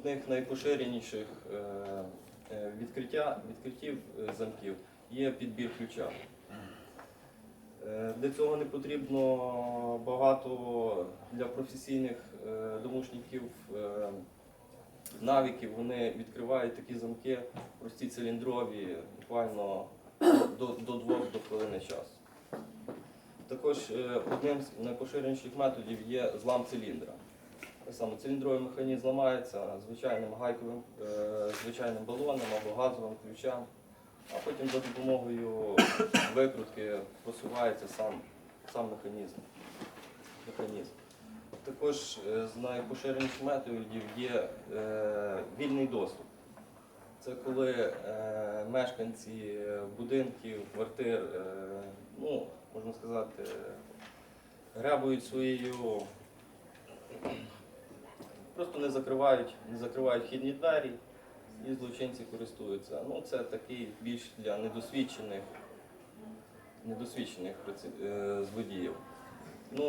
одних найпоширеніших е, е, відкриття, відкриттів е, замків є підбір ключа. Для цього не потрібно багато для професійних домушників навиків. Вони відкривають такі замки, прості циліндрові, буквально до, до двох до хвилини часу. Також одним з найпоширеніших методів є злам циліндра. Так само циліндровий механізм ламається звичайним гайковим, е, звичайним балоном або газовим ключем, а потім за допомогою викрутки просувається сам, сам механізм. механізм. Також е, з найпоширеніших методів є е, вільний доступ. Це коли е, мешканці будинків, квартир, е, ну, можна сказати, грабують своєю, просто не закривають, не закривають вхідні двері і злочинці користуються. Ну, це такий більш для недосвідчених, недосвідчених е, злодіїв. Ну,